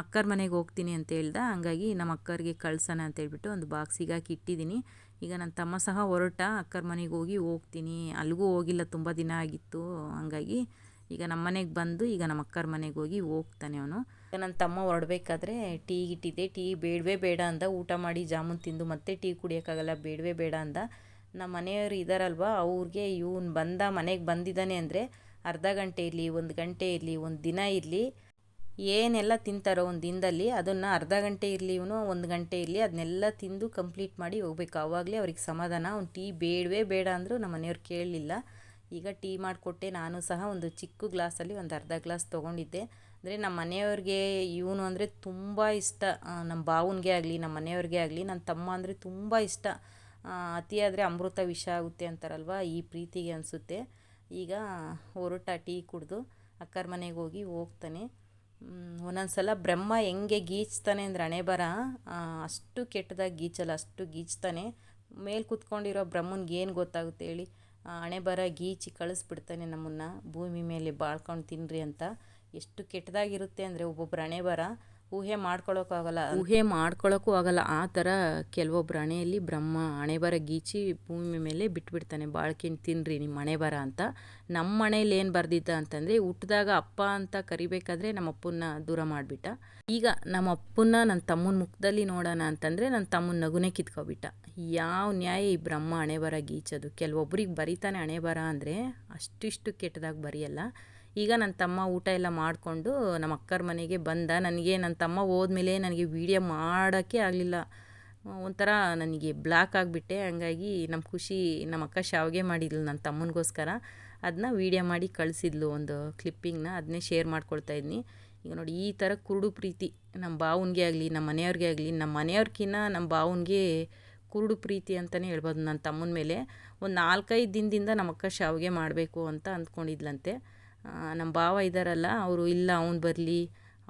ಅಕ್ಕರ ಮನೆಗೆ ಹೋಗ್ತೀನಿ ಅಂತ ಹೇಳ್ದ. ಹಂಗಾಗಿ ನಮ್ಮ ಅಕ್ಕರಿಗೆ ಕಳ್ಸೋಣ ಅಂತೇಳ್ಬಿಟ್ಟು ಒಂದು ಬಾಕ್ಸಿಗೆ ಹಾಕಿ ಇಟ್ಟಿದ್ದೀನಿ. ಈಗ ನನ್ನ ತಮ್ಮ ಸಹ ಹೊರಟ, ಅಕ್ಕರ ಮನೆಗೆ ಹೋಗಿ ಹೋಗ್ತೀನಿ. ಅಲ್ಲಿಗೂ ಹೋಗಿಲ್ಲ, ತುಂಬ ದಿನ ಆಗಿತ್ತು. ಹಂಗಾಗಿ ಈಗ ನಮ್ಮ ಮನೆಗೆ ಬಂದು ಈಗ ನಮ್ಮ ಅಕ್ಕರ ಮನೆಗೆ ಹೋಗಿ ಹೋಗ್ತಾನೆ ಅವನು. ಈಗ ನನ್ನ ತಮ್ಮ ಹೊರಡಬೇಕಾದ್ರೆ ಟೀ ಇಟ್ಟಿದ್ದೆ ಟೀ ಬೇಡವೇ ಬೇಡ ಅಂದ. ಊಟ ಮಾಡಿ ಜಾಮೂನ್ ತಿಂದು ಮತ್ತೆ ಟೀ ಕುಡಿಯೋಕ್ಕಾಗಲ್ಲ, ಬೇಡವೇ ಬೇಡ ಅಂದ. ನಮ್ಮ ಮನೆಯವರು ಇದ್ದಾರಲ್ವ ಅವ್ರಿಗೆ ಇವನು ಬಂದ ಮನೆಗೆ ಬಂದಿದ್ದಾನೆ ಅಂದರೆ ಅರ್ಧ ಗಂಟೆ ಇರಲಿ, ಒಂದು ಗಂಟೆ ಇರಲಿ, ಒಂದು ದಿನ ಇರಲಿ. ಏನೆಲ್ಲ ತಿಂತಾರೋ ಒಂದು ದಿನದಲ್ಲಿ ಅದನ್ನು ಅರ್ಧ ಗಂಟೆ ಇರಲಿ, ಇವನು ಒಂದು ಗಂಟೆ ಇರಲಿ, ಅದನ್ನೆಲ್ಲ ತಿಂದು ಕಂಪ್ಲೀಟ್ ಮಾಡಿ ಹೋಗ್ಬೇಕು. ಆವಾಗಲೇ ಅವ್ರಿಗೆ ಸಮಾಧಾನ. ಅವ್ನು ಟೀ ಬೇಡವೇ ಬೇಡ ಅಂದರೂ ನಮ್ಮ ಮನೆಯವ್ರು ಕೇಳಲಿಲ್ಲ. ಈಗ ಟೀ ಮಾಡಿಕೊಟ್ಟೆ. ನಾನು ಸಹ ಒಂದು ಚಿಕ್ಕ ಗ್ಲಾಸಲ್ಲಿ ಒಂದು ಅರ್ಧ ಗ್ಲಾಸ್ ತೊಗೊಂಡಿದ್ದೆ. ಅಂದರೆ ನಮ್ಮ ಮನೆಯವ್ರಿಗೆ ಇವನು ಅಂದರೆ ತುಂಬ ಇಷ್ಟ. ನಮ್ಮ ಬಾವನಿಗೆ ಆಗಲಿ, ನಮ್ಮ ಮನೆಯವ್ರಿಗೆ ಆಗಲಿ, ನನ್ನ ತಮ್ಮ ಅಂದರೆ ತುಂಬ ಇಷ್ಟ. ಅತಿಯಾದರೆ ಅಮೃತ ವಿಷ ಆಗುತ್ತೆ ಅಂತಾರಲ್ವ? ಈ ಪ್ರೀತಿಗೆ ಅನಿಸುತ್ತೆ. ಈಗ ಹೊರಟ ಟೀ ಕುಡಿದು ಅಕ್ಕರ ಮನೆಗೆ ಹೋಗಿ ಹೋಗ್ತಾನೆ. ಒಂದೊಂದು ಸಲ ಬ್ರಹ್ಮ ಹೆಂಗೆ ಗೀಚ್ತಾನೆ ಅಂದರೆ ಹಣೆ ಬರ ಅಷ್ಟು ಕೆಟ್ಟದಾಗಿ ಗೀಚಲ್ಲ, ಅಷ್ಟು ಗೀಚ್ತಾನೆ. ಮೇಲೆ ಕೂತ್ಕೊಂಡಿರೋ ಬ್ರಹ್ಮನ್ಗೆ ಏನು ಗೊತ್ತಾಗುತ್ತೆ ಹೇಳಿ? ಹಣೆ ಬರ ಗೀಚಿ ಕಳಿಸ್ಬಿಡ್ತಾನೆ ನಮ್ಮನ್ನು, ಭೂಮಿ ಮೇಲೆ ಬಾಳ್ಕೊಂಡು ತಿನ್ನಿರಿ ಅಂತ. ಎಷ್ಟು ಕೆಟ್ಟದಾಗಿರುತ್ತೆ ಅಂದರೆ ಒಬ್ಬೊಬ್ಬರು ಹಣೆ ಬರ ಊಹೆ ಮಾಡ್ಕೊಳ್ಳೋಕ್ಕಾಗಲ್ಲ ಊಹೆ ಮಾಡ್ಕೊಳ್ಳೋಕ್ಕೂ ಆಗಲ್ಲ. ಆ ಥರ ಕೆಲವೊಬ್ಬರು ಹಣೆಯಲ್ಲಿ ಬ್ರಹ್ಮ ಹಣೆ ಬರ ಗೀಚಿ ಭೂಮಿ ಮೇಲೆ ಬಿಟ್ಬಿಡ್ತಾನೆ. ಬಾಳ್ಕಿನ ತಿನ್ನಿರಿ ನಿಮ್ಮ ಹಣೆ ಬರ ಅಂತ. ನಮ್ಮ ಮನೇಲಿ ಏನು ಬರ್ದಿದ್ದ ಅಂತಂದರೆ ಹುಟ್ಟಿದಾಗ ಅಪ್ಪ ಅಂತ ಕರಿಬೇಕಾದ್ರೆ ನಮ್ಮ ಅಪ್ಪನ್ನ ದೂರ ಮಾಡಿಬಿಟ್ಟ. ಈಗ ನಮ್ಮ ಅಪ್ಪನ್ನ ನನ್ನ ತಮ್ಮನ ಮುಖದಲ್ಲಿ ನೋಡೋಣ ಅಂತಂದರೆ ನನ್ನ ತಮ್ಮನ ನಗುನೇ ಕಿತ್ಕೊಬಿಟ್ಟ. ಯಾವ ನ್ಯಾಯ ಈ ಬ್ರಹ್ಮ ಹಣೆ ಬರ ಗೀಚೋದು? ಕೆಲವೊಬ್ರಿಗೆ ಬರೀತಾನೆ ಹಣೆ ಬರ ಅಂದರೆ ಅಷ್ಟಿಷ್ಟು ಕೆಟ್ಟದಾಗಿ ಬರೆಯಲ್ಲ. ಈಗ ನನ್ನ ತಮ್ಮ ಊಟ ಎಲ್ಲ ಮಾಡಿಕೊಂಡು ನಮ್ಮ ಅಕ್ಕರ ಮನೆಗೆ ಬಂದ. ನನಗೆ ನನ್ನ ತಮ್ಮ ಹೋದ್ಮೇಲೆ ನನಗೆ ವೀಡಿಯೋ ಮಾಡೋಕ್ಕೆ ಆಗಲಿಲ್ಲ. ಒಂಥರ ನನಗೆ ಬ್ಲಾಕ್ ಆಗಿಬಿಟ್ಟೆ. ಹಂಗಾಗಿ ನಮ್ಮ ಖುಷಿ ನಮ್ಮ ಅಕ್ಕ ಶಾವಿಗೆ ಮಾಡಿದ್ಲು ನನ್ನ ತಮ್ಮನಿಗೋಸ್ಕರ. ಅದನ್ನ ವೀಡಿಯೋ ಮಾಡಿ ಕಳಿಸಿದ್ಲು ಒಂದು ಕ್ಲಿಪ್ಪಿಂಗ್ನ ಅದನ್ನೇ ಶೇರ್ ಮಾಡ್ಕೊಳ್ತಾ ಇದ್ನಿ. ಈಗ ನೋಡಿ, ಈ ಥರ ಕುರುಡು ಪ್ರೀತಿ ನಮ್ಮ ಬಾವನಿಗೆ ಆಗಲಿ, ನಮ್ಮ ಮನೆಯವ್ರಿಗೆ ಆಗಲಿ, ನಮ್ಮ ಮನೆಯವ್ರಿಗಿನ್ನ ನಮ್ಮ ಬಾವನಿಗೆ ಕುರುಡು ಪ್ರೀತಿ ಅಂತಲೇ ಹೇಳ್ಬೋದು ನನ್ನ ತಮ್ಮನ ಮೇಲೆ. ಒಂದು ನಾಲ್ಕೈದು ದಿನದಿಂದ ನಮ್ಮ ಅಕ್ಕ ಶಾವಿಗೆ ಮಾಡಬೇಕು ಅಂತ ಅಂದ್ಕೊಂಡಿದ್ಲಂತೆ. ನಮ್ಮ ಭಾವ ಇದ್ದಾರಲ್ಲ ಅವರು ಇಲ್ಲ, ಅವ್ನು ಬರಲಿ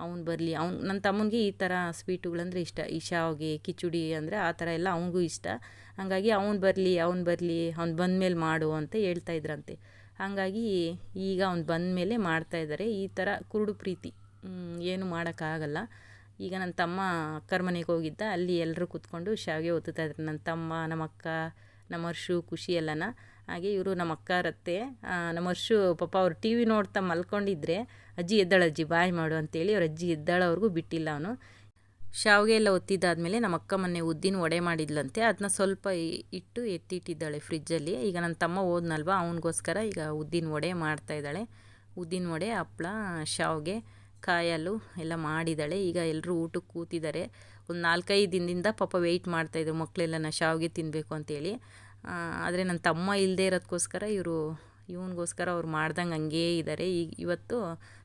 ಅವ್ನು ಬರಲಿ, ಅವ್ನು ನನ್ನ ತಮ್ಮನಿಗೆ ಈ ಥರ ಸ್ವೀಟುಗಳಂದರೆ ಇಷ್ಟ. ಈ ಶಾವಿಗೆ ಕಿಚುಡಿ ಅಂದರೆ ಆ ಥರ ಎಲ್ಲ ಅವನಿಗೂ ಇಷ್ಟ. ಹಾಗಾಗಿ ಅವ್ನು ಬರಲಿ ಅವ್ನು ಬರಲಿ, ಅವ್ನು ಬಂದಮೇಲೆ ಮಾಡು ಅಂತ ಹೇಳ್ತಾ ಇದ್ರಂತೆ. ಹಾಗಾಗಿ ಈಗ ಅವ್ನು ಬಂದಮೇಲೆ ಮಾಡ್ತಾಯಿದ್ದಾರೆ ಈ ಥರ ಕುರುಡು ಪ್ರೀತಿ ಏನು ಮಾಡೋಕ್ಕಾಗಲ್ಲ. ಈಗ ನನ್ನ ತಮ್ಮ ಅಕ್ಕರ ಮನೆಗೆ ಹೋಗಿದ್ದ, ಅಲ್ಲಿ ಎಲ್ಲರೂ ಕೂತ್ಕೊಂಡು ಶಾವಿಗೆ ಒತ್ತುತ್ತಾ ನನ್ನ ತಮ್ಮ ನಮ್ಮ ಅಕ್ಕ ನಮ್ಮ ಹರ್ಷು ಖುಷಿ ಎಲ್ಲನ. ಹಾಗೆ ಇವರು ನಮ್ಮ ಅಕ್ಕಾರತ್ತೆ ನಮ್ಮ ವರ್ಷು ಪಾಪ ಅವ್ರು ಟಿ ವಿ ನೋಡ್ತಾ ಮಲ್ಕೊಂಡಿದ್ರೆ ಅಜ್ಜಿ ಎದ್ದಾಳ, ಅಜ್ಜಿ ಬಾಯ್ ಮಾಡು ಅಂತೇಳಿ ಅವ್ರ ಅಜ್ಜಿ ಎದ್ದಾಳವ್ರಿಗೂ ಬಿಟ್ಟಿಲ್ಲ ಅವನು. ಶಾವಿಗೆ ಎಲ್ಲ ಒತ್ತಿದ್ದಾದ್ಮೇಲೆ ನಮ್ಮ ಅಕ್ಕ ಮೊನ್ನೆ ಉದ್ದಿನ ವಡೆ ಮಾಡಿದ್ಲಂತೆ ಅದನ್ನ ಸ್ವಲ್ಪ ಇಟ್ಟು ಎತ್ತಿಟ್ಟಿದ್ದಾಳೆ ಫ್ರಿಜ್ಜಲ್ಲಿ. ಈಗ ನನ್ನ ತಮ್ಮ ಓದ್ನಲ್ವ ಅವನಿಗೋಸ್ಕರ ಈಗ ಉದ್ದಿನ ವಡೆ ಮಾಡ್ತಾ ಇದ್ದಾಳೆ. ಉದ್ದಿನ ವಡೆ, ಹಪ್ಳ, ಶಾವಿಗೆ, ಕಾಯಲು ಎಲ್ಲ ಮಾಡಿದ್ದಾಳೆ. ಈಗ ಎಲ್ಲರೂ ಊಟಕ್ಕೆ ಕೂತಿದ್ದಾರೆ. ಒಂದು ನಾಲ್ಕೈದು ದಿನದಿಂದ ಪಾಪ ವೆಯ್ಟ್ ಮಾಡ್ತಾಯಿದ್ರು ಮಕ್ಕಳೆಲ್ಲ ನಾ ಶಾವಿಗೆ ತಿನ್ನಬೇಕು ಅಂತೇಳಿ. ಆದರೆ ನನ್ನ ತಮ್ಮ ಇಲ್ಲದೆ ಇರೋದಕ್ಕೋಸ್ಕರ ಇವರು, ಇವನಿಗೋಸ್ಕರ ಅವ್ರು ಮಾಡ್ದಂಗೆ ಹಂಗೇ ಇದ್ದಾರೆ ಈಗ ಇವತ್ತು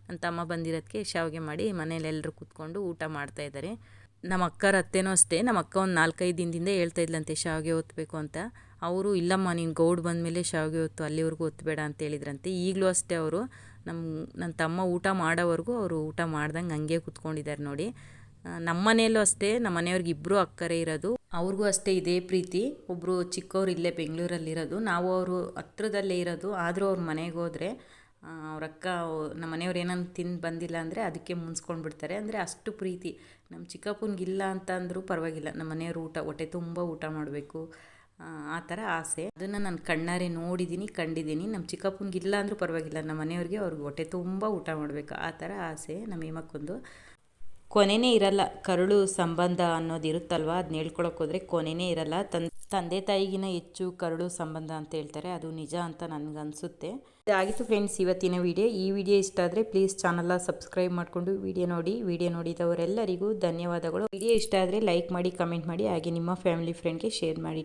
ನನ್ನ ತಮ್ಮ ಬಂದಿರೋದಕ್ಕೆ ಶಾವಿಗೆ ಮಾಡಿ ಮನೇಲಿ ಎಲ್ಲರೂ ಕೂತ್ಕೊಂಡು ಊಟ ಮಾಡ್ತಾಯಿದ್ದಾರೆ ನಮ್ಮ ಅಕ್ಕರ ಅತ್ತೆನೂ ಅಷ್ಟೇ ನಮ್ಮ ಅಕ್ಕ ಒಂದು ನಾಲ್ಕೈದು ದಿನದಿಂದ ಹೇಳ್ತಾ ಇದ್ಲಂತೆ ಶಾವಿಗೆ ಒತ್ತಬೇಕು ಅಂತ. ಅವರು, ಇಲ್ಲಮ್ಮ, ನೀನು ಗೌಡ್ ಬಂದಮೇಲೆ ಶಾವಿಗೆ ಹೊತ್ತು, ಅಲ್ಲಿವರೆಗೂ ಒತ್ತಬೇಡ ಅಂತ ಹೇಳಿದ್ರಂತೆ. ಈಗಲೂ ಅಷ್ಟೇ ಅವರು ನಮ್ಮ ನನ್ನ ತಮ್ಮ ಊಟ ಮಾಡೋವರೆಗೂ ಅವರು ಊಟ ಮಾಡ್ದಂಗೆ ಹಂಗೆ ಕೂತ್ಕೊಂಡಿದ್ದಾರೆ ನೋಡಿ. ನಮ್ಮ ಮನೆಯಲ್ಲೂ ಅಷ್ಟೇ ನಮ್ಮ ಮನೆಯವ್ರಿಗೆ ಇಬ್ಬರು ಅಕ್ಕರೇ ಇರೋದು. ಅವ್ರಿಗೂ ಅಷ್ಟೇ ಇದೇ ಪ್ರೀತಿ. ಒಬ್ಬರು ಚಿಕ್ಕವ್ರು ಇಲ್ಲೇ ಬೆಂಗಳೂರಲ್ಲಿರೋದು. ನಾವು ಅವರು ಹತ್ರದಲ್ಲೇ ಇರೋದು. ಆದರೂ ಅವ್ರ ಮನೆಗೆ ಹೋದರೆ ಅವ್ರ ಅಕ್ಕ ನಮ್ಮ ಮನೆಯವ್ರು ಏನನ್ನು ತಿಂದು ಬಂದಿಲ್ಲ ಅಂದರೆ ಅದಕ್ಕೆ ಮುನ್ಸ್ಕೊಂಡು ಬಿಡ್ತಾರೆ ಅಂದರೆ ಅಷ್ಟು ಪ್ರೀತಿ. ನಮ್ಮ ಚಿಕ್ಕಪ್ಪನಿಗಿಲ್ಲ ಅಂತ ಅಂದರೂ ಪರವಾಗಿಲ್ಲ. ನಮ್ಮ ಮನೆಯವ್ರು ಊಟ, ಹೊಟ್ಟೆ ತುಂಬ ಊಟ ಮಾಡಬೇಕು. ಆ ಥರ ಆಸೆ. ಅದನ್ನು ನಾನು ಕಣ್ಣಾರೆ ನೋಡಿದ್ದೀನಿ ಕಂಡಿದ್ದೀನಿ ನಮ್ಮ ಚಿಕ್ಕಪ್ಪನಿಗೆ ಇಲ್ಲ ಅಂದರೂ ಪರವಾಗಿಲ್ಲ. ನಮ್ಮ ಮನೆಯವ್ರಿಗೆ ಅವ್ರಿಗೆ ಹೊಟ್ಟೆ ತುಂಬ ಊಟ ಮಾಡಬೇಕು. ಆ ಥರ ಆಸೆ ನಮ್ಮ ಹೇಮಕ್ಕೊಂದು. ಕೊನೆನೇ ಇರಲ್ಲ ಕರುಳು ಸಂಬಂಧ ಅನ್ನೋದು ಇರುತ್ತಲ್ವ? ಅದನ್ನ ಹೇಳ್ಕೊಳಕ್ಕೆ ಹೋದರೆ ಕೊನೆನೇ ಇರಲ್ಲ. ತನ್ ತಂದೆ ತಾಯಿಗಿನ ಹೆಚ್ಚು ಕರುಳು ಸಂಬಂಧ ಅಂತ ಹೇಳ್ತಾರೆ. ಅದು ನಿಜ ಅಂತ ನನಗನ್ಸುತ್ತೆ. ಇದಾಗಿತ್ತು ಫ್ರೆಂಡ್ಸ್ ಇವತ್ತಿನ ವಿಡಿಯೋ. ಈ ವಿಡಿಯೋ ಇಷ್ಟ ಆದರೆ ಪ್ಲೀಸ್ ಚಾನಲ್ನ ಸಬ್ಸ್ಕ್ರೈಬ್ ಮಾಡಿಕೊಂಡು ವಿಡಿಯೋ ನೋಡಿ. ವಿಡಿಯೋ ನೋಡಿದವರೆಲ್ಲರಿಗೂ ಧನ್ಯವಾದಗಳು. ವಿಡಿಯೋ ಇಷ್ಟ ಆದರೆ ಲೈಕ್ ಮಾಡಿ, ಕಮೆಂಟ್ ಮಾಡಿ. ಹಾಗೆ ನಿಮ್ಮ ಫ್ಯಾಮಿಲಿ ಫ್ರೆಂಡ್ಗೆ ಶೇರ್ ಮಾಡಿ